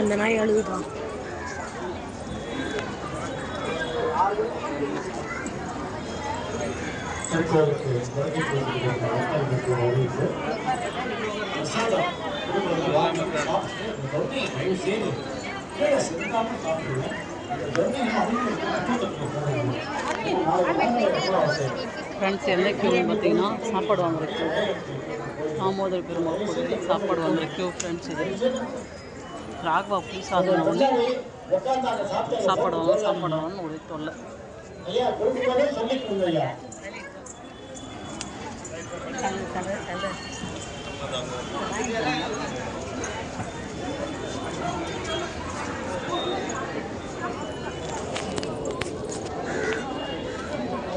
அந்த நாய் அழுகுதான் ஃப்ரெண்ட்ஸ் எந்த கியூன்னு பார்த்தீங்கன்னா சாப்பாடு வாங்குற கியூ தாமோதர் பெருமாள் கோயில் சாப்பாடு வாங்குற கியூ ஃப்ரெண்ட்ஸ் இது. ராகவா புளி சாதம் ஒன்று உட்கார்ந்தாங்க சாப்பிட்டு ஒரு தொல்லை. ஐயா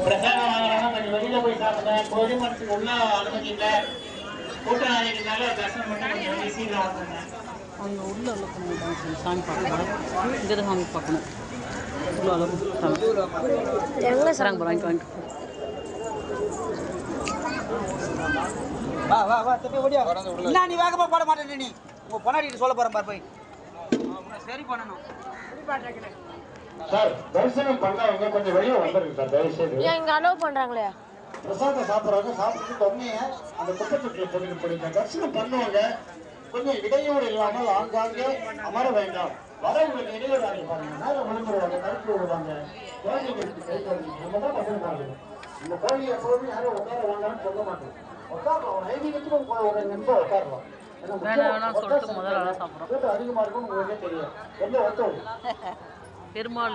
பிரசாதம் வாங்குறவங்க கொஞ்சம் வெளியில போய் சாப்பிடுங்க. கோழி உள்ள கூட்டம் ஆகிக்கிறதுனால தர்சனம் பண்ணி கொஞ்சம் வெளியே அங்கே உள்ள சொல்லி சாமி. பார்க்கணும். இங்கே தான் சாமி பார்க்கணும். உள்ள அளவு சாமி எங்கே சராங்க வாங்கி. வாங்கிட்டு வா வா வா தப்பி ஓடியா. என்ன நீ வேகமா போட மாட்டேன் நீ. உங்க பொன்னாடி சொல்ல போறேன் பாரு போய். சரி பண்ணணும். சார் தரிசனம் பண்ணவங்க கொஞ்சம் வெளியே வந்துருங்க சார் தயவு செய்து ஏன் இங்கே அலோவ் பண்ணுறாங்களே பிரசாதம் சாப்பிட்றவங்க சாப்பிட்டு தொன்னைய அந்த குப்பத்தொட்டில் போட்டு போடுங்க தரிசனம் பண்ணுவாங்க. கொஞ்சம் இடையூறு இல்லாமல் ஆங்காங்கே அமர வேண்டாம். வரவங்களுக்கு இடையூறு விழுந்துருவாங்க தடுத்து விடுவாங்க. குழந்தைங்களுக்கு கை குழந்தைங்க நம்ம தான் பசங்க பாருங்க. இந்த கோழி எப்போதுமே யாரும் உட்கார வேண்டாம்னு சொல்ல மாட்டோம். உட்காரலாம். ஒரு ஒரு நிமிஷம் உட்காரலாம். உங்களுக்கே தெரியும். எந்த ஒத்தோடு பெருமாள்.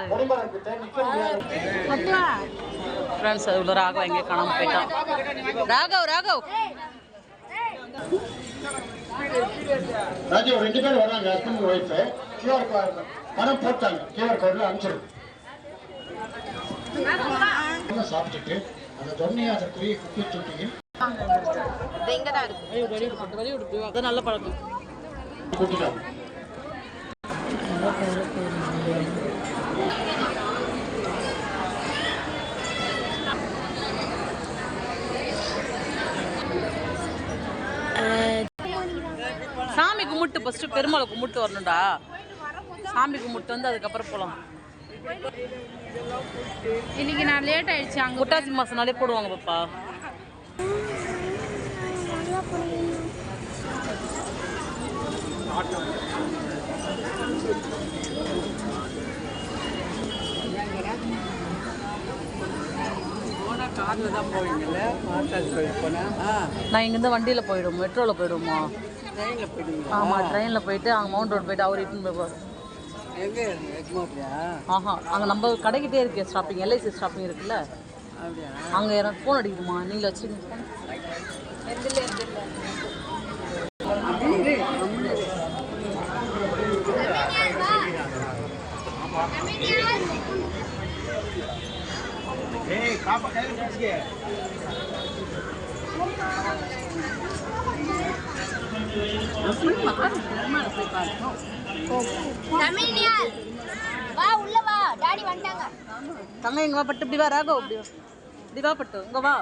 ஃப்ரெண்ட்ஸ் உள்ள ராகவ் எங்கேயோ காணாமல் போயிட்டான். ராகவ் ராகவ். ராஜு ரெண்டு பேர் வராங்க ஹஸ்பண்ட் ஒய்ஃப் கியூஆர் கோட் பணம் போட்டாங்க. கியூஆர் கோட்ல அனுப்பிச்சிடும் சாப்பிட்டுட்டு அந்த தொன்னையை குழியை குப்பி தொட்டியில் அது நல்ல பழக்கம். கூட்டிட்டாங்க சாமி கும்பிட்டு ஃபஸ்ட்டு பெருமாளை கும்பிட்டு வரணும்டா. சாமி கும்பிட்டு வந்து அதுக்கப்புறம் போகலாம் இன்னைக்கு நான் லேட் ஆயிடுச்சு அங்க புட்டாசி மாசம்னாலே போடுவாங்க பாப்பா. நான் இங்கேருந்து வண்டியில் போயிடுவோம் மெட்ரோவில் போயிடுவோமா ஆமாம் ட்ரெயினில் போயிட்டு அங்கே மவுண்ட் ரோடு போயிட்டு அவர் இட்டுன்னு போய் எங்க எக்மோட்டியா ஆஹா அங்கே நம்ம கடைக்கிட்டே இருக்கே ஸ்டாப்பிங் எல்ஐசி ஸ்டாப்பிங் இருக்குல்ல? அப்படியா? அங்கே எனக்கு ஃபோன் அடிக்குமா நீங்களே வச்சுருங்க ஏய் காப்பா கையில பிடிச்சிக்க தமிழ்னியால். வா உள்ள வா. டாடி வந்துட்டாங்க. தங்க இங்கே வா பட்டு. இப்படி வா ராகவ். இப்படி வா. இப்படி வா பட்டு. இங்கே வா.